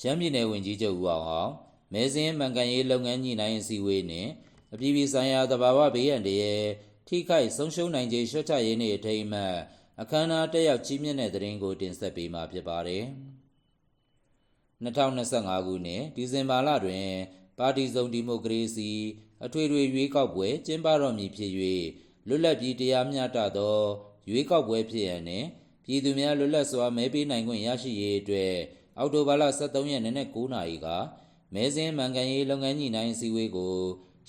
ရှမ်းပြည်နယ်ဝန်ကြီးချုပ်ဦးအောင်အောင်မဲစင်းမှန်ကန်ရေးလုပ်ငန်းညှိနှိုင်းအစည်းအဝေးနှင့်အပြည်ပြည်ဆိုင်ရာသဘာဝဘေးရန်တရေထိခိုက်ဆုံးရှုံးနိုင်ခြေလျှော့ချရေးနှင့်အထိမ်းအမှတ်အခမ်းအနားတက်ရောက်ကြီးမြင့်တဲ့တဲ့ရင်ကိုတင်ဆက်ပေးမှာဖြစ်ပါတယ်။2025ခုနှစ်ဒီဇင်ဘာလတွင် ပါတီစုံဒီမိုကရေစီအထွေထွေရွေးကောက်ပွဲကျင်းပတော်မူဖြစ်၍လွတ်လပ်ပြီးတရားမျှတသောရွေးကောက်ပွဲဖြစ်ရန်နှင့်ပြည်သူများလွတ်လပ်စွာမဲပေးနိုင်ခွင့်ရရှိရေးအတွက် အောက်တိုဘာလ23ရက်နေ့နက်9:00နာရီကမဲစင်းမှန်ကန်ရေးလုပ်ငန်းညှိနှိုင်းအစည်းအဝေးကို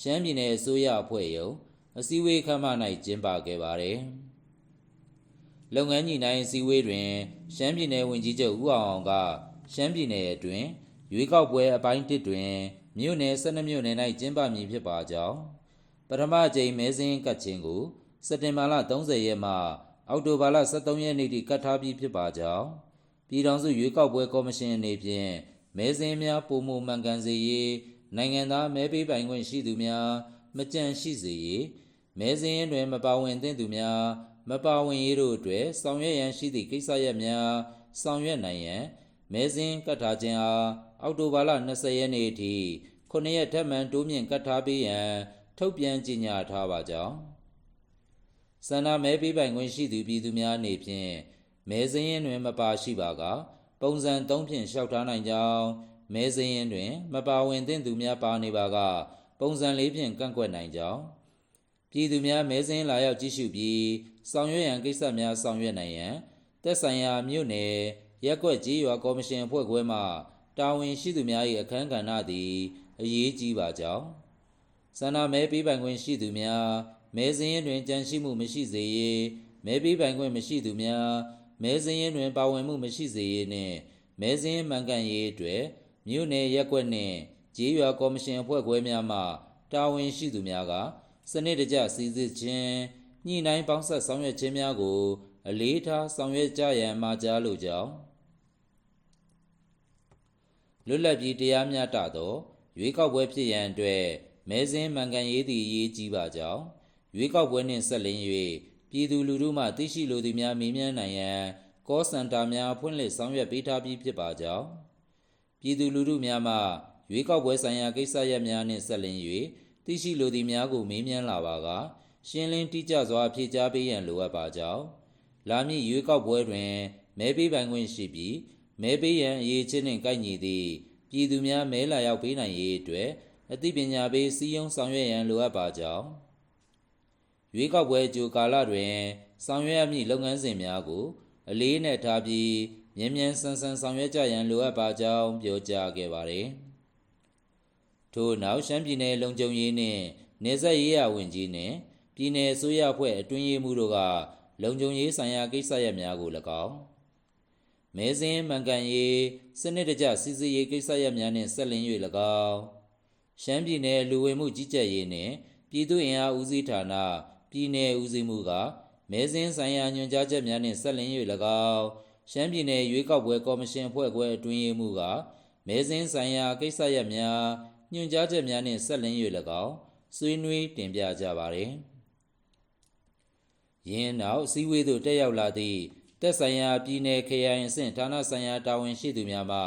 ရှမ်းပြည်နယ်အစိုးရအဖွဲ့ရုံးအစည်းအဝေးခန်းမ၌ကျင်းပခဲ့ပါသည်။လုပ်ငန်းညှိနှိုင်းအစည်းအဝေးတွင်ရှမ်းပြည်နယ်ဝန်ကြီးချုပ်ဦးအောင်အောင်ကရှမ်းပြည်နယ်အတွင်းရွေးကောက်ပွဲအပိုင်း1တွင်မြို့နယ်12မြို့နယ်၌ကျင်းပမည်ဖြစ်ပါကြောင်းပထမအကြိမ်မဲစင်းကတ်ခြင်းကိုစက်တင်ဘာလ30ရက်မှအောက်တိုဘာလ23ရက်နေ့ထိကတ်ထားပြီးဖြစ်ပါကြောင်း ပြည်ထောင်စုရွေးကောက်ပွဲကော်မရှင်အနေဖြင့်မဲစင်းများပုံမှုမှန်ကန်စေရေးနိုင်ငံသားမဲပေးပိုင်ခွင့်ရှိသူများမကြန့်ရှိစေရေးမဲစင်းတွင် မပါဝင်သင့်သူများမပါဝင်ရေးတို့အတွက်ဆောင်ရွက်ရန်ရှိသည့်ကိစ္စရပ်များဆောင်ရွက်နိုင်ရန်မဲစင်းကတ်ထားခြင်းအားအောက်တိုဘာလ20ရက်နေ့အထိ9ရက်ထပ်မံတိုးမြင့်ကတ်ထားပေးရန်ထုတ်ပြန်ကြေညာထားပါကြောင်းဆန္ဒမဲပေးပိုင်ခွင့်ရှိသူပြည်သူများအနေဖြင့် မဲစင်းရင်တွင် မပါရှိပါက ပုံစံ3ဖြင့်လျှောက်ထားနိုင်ကြောင်းမဲစင်းရင်တွင် မပါဝင်သင့်သူများပါနေပါက ပုံစံ4ဖြင့်ကန့်ကွက်နိုင်ကြောင်းပြည်သူများမဲစင်းလာရောက်ကြည့်ရှုပြီးဆောင်ရွက်ရန်ကိစ္စများဆောင်ရွက်နိုင်ရန်သက်ဆိုင်ရာမြို့နယ်ရက်ကွက်ကြီးရွာကော်မရှင်အဖွဲ့ခွဲမှတာဝန်ရှိသူများ၏အခမ်းကဏ္ဍသည်အရေးကြီးပါကြောင်းဆန္ဒမဲပေးပိုင်ခွင့်ရှိသူများမဲစင်းရင်တွင်ကြန့်ရှိမှုမရှိစေရေးမဲပေးပိုင်ခွင့်မရှိသူများ မဲစင်းရင်တွင် ပါဝင်မှုမရှိစေရေးနှင့်မဲစင်းမှန်ကန်ရေးအတွက်မြို့နယ်ရက်ကွက်နှင့်ကြီးရွာကော်မရှင်အဖွဲ့ခွဲများမှတာဝန်ရှိသူများကစနစ်တကျစည်းစစ်ခြင်းညှိနှိုင်းပေါင်းဆက်ဆောင်ရွက်ခြင်းများကို အလေးထားဆောင်ရွက်ကြရန်မှာကြားလိုကြောင်းလွတ်လပ်ပြီးတရားမျှတသောရွေးကောက်ပွဲဖြစ်ရန်အတွက်မဲစင်းမှန်ကန်ရေးသည့်အရေးကြီးပါကြောင်းရွေးကောက်ပွဲနှင့်ဆက်လျင်း၍ ပြည်သူလူထုမှသိရှိလိုသူများမေးမြန်းနိုင်ရန်ကောစင်တာများဖွင့်လှစ်ဆောင်ရွက်ပေးထားပြီးဖြစ်ပါကြောင်းပြည်သူလူထုများမှရွေးကောက်ပွဲဆိုင်ရာကိစ္စရပ်များနှင့်ဆက်လျင်း၍သိရှိလိုသူများကိုမေးမြန်းလာပါကရှင်းလင်းတိကျစွာဖြေကြားပေးရန်လိုအပ်ပါကြောင်းလာမည့်ရွေးကောက်ပွဲတွင်မဲပေးပိုင်ခွင့်ရှိပြီးမဲပေးရန်အရေးချင်းနှင့်ကိုက်ညီသည့်ပြည်သူများမဲလာရောက်ပေးနိုင်ရေးအတွက်အသိပညာပေးစည်းရုံးဆောင်ရွက်ရန်လိုအပ်ပါကြောင်း ရွေးကောက်ပွဲအကြိုကာလတွင် ဆောင်ရွက်ရမည့်လုပ်ငန်းစဉ်များကို အလေးနက်ထားပြီးမြန်မြန်ဆန်ဆန်ဆောင်ရွက်ကြရန်လိုအပ်ပါကြောင်းပြောကြားခဲ့ပါသည်ထို့နောက်ရှမ်းပြည်နယ်လုံခြုံရေးနှင့်နေဆက်ရေးရဝန်ကြီးနှင့်ပြည်내အစိုးရအဖွဲ့အတွင်းရေးမှူးတို့ကလုံခြုံရေးဆိုင်ရာကိစ္စရပ်များကို၎င်းမဲစင်းမှန်ကန်ရေးစနစ်တကျစီစစ်ရေးကိစ္စရပ်များနှင့်ဆက်လင်း၍၎င်းရှမ်းပြည်နယ်လူဝင်မှုကြီးကြပ်ရေးနှင့်ပြည်သူ့အင်အားဦးစီးဌာန ပြည်နယ်ဦးစီးမှုကမဲစင်းဆိုင်ရာညွှန်ကြားချက်များနှင့်ဆက်လင်း၍၎င်းရှမ်းပြည်နယ်ရွေးကောက်ပွဲကော်မရှင်အဖွဲ့ခွဲအတွင်းရေးမှုကမဲစင်းဆိုင်ရာကိစ္စရပ်များညွှန်ကြားချက်များနှင့်ဆက်လင်း၍၎င်းဆွေးနွေးတင်ပြကြပါသည်။ယင်းနောက်စည်းဝေးသို့တက်ရောက်လာသည့်တက်ဆိုင်ရာပြည်နယ်ခရိုင်အဆင့်ဌာနဆိုင်ရာတာဝန်ရှိသူများမှ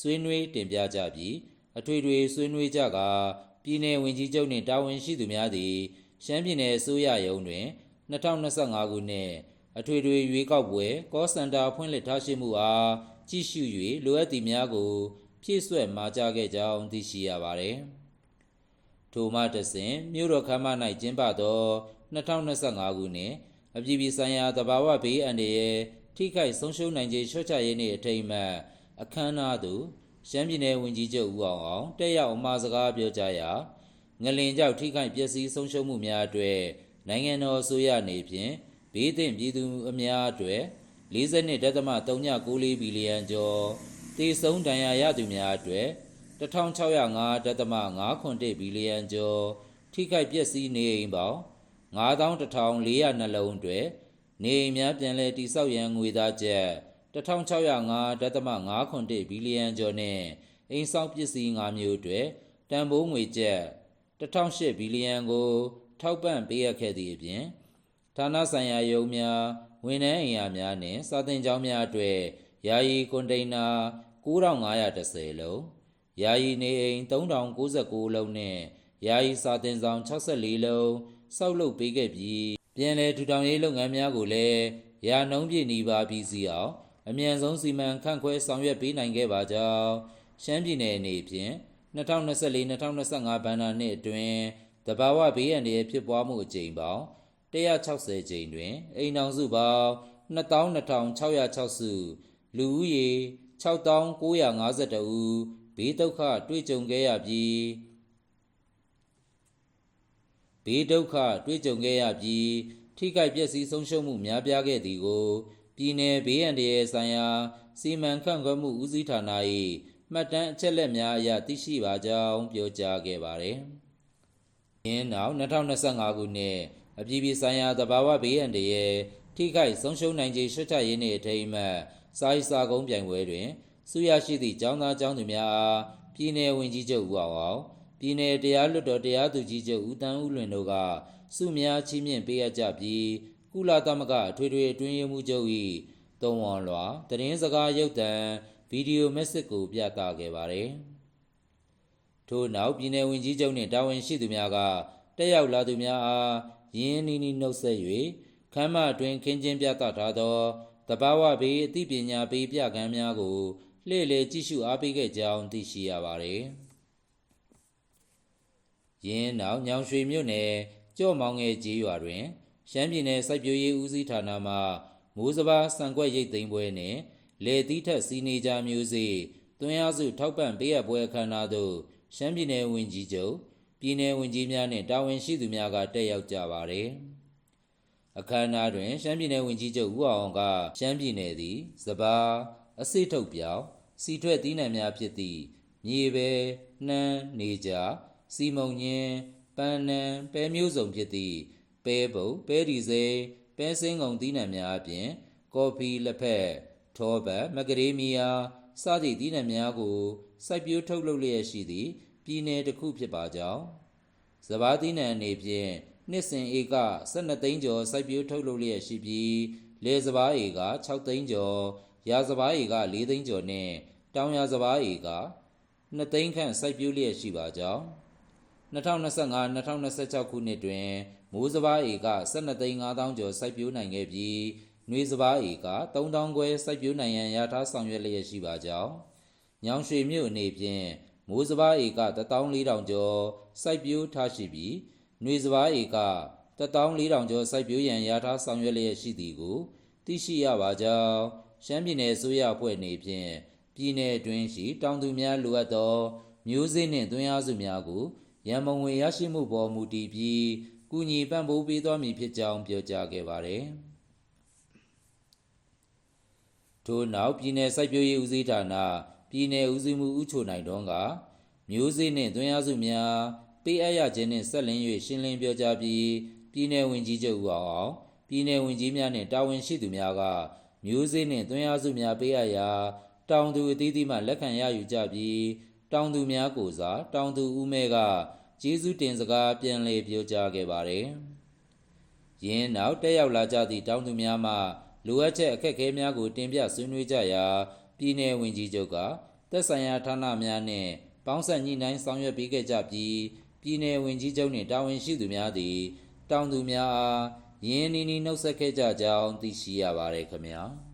ဆွေးနွေးတင်ပြကြပြီးအထွေထွေဆွေးနွေးကြကပြည်내ဝန်ကြီးချုပ်နှင့်တာဝန်ရှိသူများသည် ရှမ်းပြည်နယ်အစိုးရရုံးတွင်2025ခုနှစ်အထွေထွေရွေးကောက်ပွဲကောစင်တာဖွင့်လှစ်ထားရှိမှုအားကြည့်ရှု၍လိုအပ်သည်များကိုဖြည့်ဆွက်မှာကြားခဲ့ကြောင်းသိရှိရပါသည်ထိုမှတစဉ်မြို့တော်ခမ်းမ၌ကျင်းပသော2025ခုနှစ်အပြည်ပြည်ဆိုင်ရာသဘာဝဘေးအန္တရာယ်ထိခိုက်ဆုံးရှုံးနိုင်ခြေလျှော့ချရေးနှင့်အထိမ်းအမှတ်အခမ်းအနားသို့ရှမ်းပြည်နယ်ဝန်ကြီးချုပ်ဦးအောင်အောင်တက်ရောက်အမှာစကားပြောကြားရာ ငလင်ကြောင့်ထိခိုက်ပျက်စီးဆုံးရှုံးမှုများအတွက်နိုင်ငံတော်အစိုးရအနေဖြင့်ဘေးသင့်ပြည်သူအများအတွက်42.394ဘီလီယံကျော်တည်ဆုံးဒဏ်ရာရသူများအတွက်1605.5ဘီလီယံကျော်ထိခိုက်ပျက်စီးနေအိမ်ပေါင်း91,402လုံးအတွက်နေအိမ်များပြန်လည်တည်ဆောက်ရန်ငွေသားချက်1605.5ဘီလီယံကျော်နဲ့အိမ်ဆောက်ပစ္စည်း၅မျိုးအတွက်တန်ဖိုးငွေကျပ် 1008ဘီလီယံကို ထောက်ပံ့ပေးအပ်ခဲ့သည့်အပြင်ဌာနဆိုင်ရာရုံးများဝန်ထမ်းအိမ်ယာများနှင့်စာသင်ကျောင်းများအတွက်ယာယီကွန်တိန်နာ9510လုံးယာယီနေအိမ်3099လုံးနဲ့ယာယီစာတင်ဆောင်64လုံးစောက်လုပ်ပေးခဲ့ပြီးပြန်လည်ထူထောင်ရေးလုပ်ငန်းများကိုလည်းရာနှုံးပြည့်နီးပါးပြီးစီအောင်အမြန်ဆုံးစီမံခန့်ခွဲဆောင်ရွက်ပေးနိုင်ခဲ့ပါကြောင်းရှမ်းပြည်နယ်အနေဖြင့် 2024-2025ဘဏ္ဍာနှစ်အတွင်းတဘာဝဘေးရန်တွေဖြစ်ပွားမှုအကြိမ်ပေါင်း160ကြိမ်တွင်အိမ်အောင်စုပေါင်း22,606စုလူဦးရေ6,952ဦးဘေးဒုက္ခတွေ့ကြုံခဲ့ရပြီးဘေးဒုက္ခတွေ့ကြုံခဲ့ရပြီးထိခိုက်ပျက်စီးဆုံးရှုံးမှုများပြားခဲ့သည်ကိုပြည်내ဘေးရန်တွေဆိုင်ရာစီမံခန့်ခွဲမှုဦးစီးဌာန၏ မှတ်တမ်းအချက်လက်များအရသိရှိပါကြောင်းပြောကြားခဲ့ပါသည်။ယင်းနောက်2025ခုနှစ်အပြည်ပြည်ဆိုင်ရာသဘာဝဘေးရန်တွေရဲ့ထိခိုက်ဆုံးရှုံးနိုင်ခြေရှုချရေးနှင့်အထိမ်းအမှတ်စာရေးစာကုန်းပြိုင်ပွဲတွင်ဆုရရှိသည့်ကျောင်းသားကျောင်းသူများအားပြည်내ဝင်ကြီးချုပ်ဦးအောင်အောင်ပြည်내တရားလွတ်တော်တရားသူကြီးချုပ်ဦးတန်းဦးလွင်တို့ကဆုများချီးမြှင့်ပေးအပ်ကြပြီးကုလသမဂ္ဂအထွေထွေအတွင်းရေးမှူးချုပ်၏တုံးဝံလွာသတင်းစကားရုပ်သံ ဗီဒီယိုမက်ဆေ့ကိုပြသခဲ့ပါသည်ထို့နောက်ပြည်내ဝင်ကြီးချုပ်နှင့်တာဝန်ရှိသူများကတက်ရောက်လာသူများအားရင်းနှီးနှီးနှုတ်ဆက်၍ခမ်းမအတွင်ခင်းကျင်းပြသထားသောတဘာဝဘေးအသိပညာပေးပြကမ်းများကိုလှည့်လည်ကြည့်ရှုအားပေးခဲ့ကြောင်းသိရှိရပါသည်။ယင်းနောက်ညောင်ရွှေမြို့နယ်ကြော့မောင်ငယ်ကြီးရွာတွင်ရှမ်းပြည်နယ်စိုက်ပျိုးရေးဦးစီးဌာနမှမိုးစဘာစံကွက်ရိတ်သိမ်းပွဲနှင့် လေသီးထက်စီနေကြမျိုးစေ့တွင်းအားစုထောက်ပံ့ပေးအပ်ပွဲအခမ်းအနားသို့ရှမ်းပြည်နယ်ဝန်ကြီးချုပ်ပြည်내ဝန်ကြီးများနှင့်တာဝန်ရှိသူများကတက်ရောက်ကြပါသည်။အခမ်းအနားတွင်ရှမ်းပြည်နယ်ဝန်ကြီးချုပ်ဦးအောင်ကရှမ်းပြည်နယ်သည်စဘာအစိတ်ထုတ်ပြောင်းစီထွက်သီးနှံများဖြစ်သည့်မြေပဲနှမ်းနေကြစီမုံညင်းပန်းနံပဲမျိုးစုံဖြစ်သည့်ပဲပုတ်ပဲဒီစိပဲစင်းကုံသီးနှံများအပြင်ကော်ဖီလက်ဖက် ထောပတ်မကရေးမီယာစသည့်သီးနှံများကိုစိုက်ပျိုးထုတ်လုပ်လျက်ရှိသည့်ပြည်နယ်တစ်ခုဖြစ်ပါကြောင်းစဘာသီးနှံအနေဖြင့်နှစ်စဉ်ဧက12သိန်းကျော်စိုက်ပျိုးထုတ်လုပ်လျက်ရှိပြီးလယ်စဘာဧက6သိန်းကျော်ရာစဘာဧက4သိန်းကျော်နှင့်တောင်ယာစဘာဧက2သိန်းခန့်စိုက်ပျိုးလျက်ရှိပါကြောင်း2025-2026ခုနှစ်တွင်မိုးစဘာဧက12သိန်း5000ကျော်စိုက်ပျိုးနိုင်ခဲ့ပြီး နှွေစဘာဧက3000ကျွဲစိုက်ပျိုးနိုင်ရန်ရထားဆောင်ရွက်လျက်ရှိပါကြောင်းညောင်ရွှေမြို့အနေဖြင့်မိုးစဘာဧက14000ကျော်စိုက်ပျိုးထားရှိပြီးနှွေစဘာဧက14000ကျော်စိုက်ပျိုးရန်ရထားဆောင်ရွက်လျက်ရှိသည်ကိုသိရှိရပါကြောင်းရှမ်းပြည်နယ်အစိုးရအဖွဲ့အနေဖြင့်ပြည်내အတွင်းရှိတောင်သူများလိုအပ်သောမျိုးစေ့နှင့်သွင်းအားစုများကိုရန်ပုံငွေရရှိမှုပေါ်မူတည်ပြီးကူညီပံ့ပိုးပေးသွားမည်ဖြစ်ကြောင်းပြောကြားခဲ့ပါသည် ထို့နောက်ပြည်내စိုက်ပျိုးရေးဦးစီးဌာနပြည်내ဦးစီးမှုဦးချိုနိုင်တုံးကမျိုးစေ့နှင့်သွင်းအားစုများပေးအပ်ရခြင်းနှင့်ဆက်လင်း၍ရှင်းလင်းပြောကြားပြီးပြည်내ဝင်ကြီးချုပ်ဦးအောင်အောင်ပြည်내ဝင်ကြီးများနှင့်တာဝန်ရှိသူများကမျိုးစေ့နှင့်သွင်းအားစုများပေးအပ်ရာတောင်သူအသီးသီးမှလက်ခံရယူကြပြီးတောင်သူများကိုစားတောင်သူဦးမဲကကျေးဇူးတင်စကားပြန်လည်ပြောကြားခဲ့ပါတယ်။ယင်းနောက်တက်ရောက်လာကြသည့်တောင်သူများမှ လိုအပ်ချက်အခက်အခဲများကိုတင်ပြဆွေးနွေးကြရာပြည်내ဝန်ကြီးချုပ်ကသက်ဆိုင်ရာဌာနများနှင့်ပေါင်းစပ်ညှိနှိုင်းဆောင်ရွက်ပေးခဲ့ကြပြီးပြည်내ဝန်ကြီးချုပ်နှင့်တာဝန်ရှိသူများသည်တောင်သူများအားရင်းနှီးနှီးနှုတ်ဆက်ခဲ့ကြကြောင်းသိရှိရပါတယ်ခင်ဗျာ။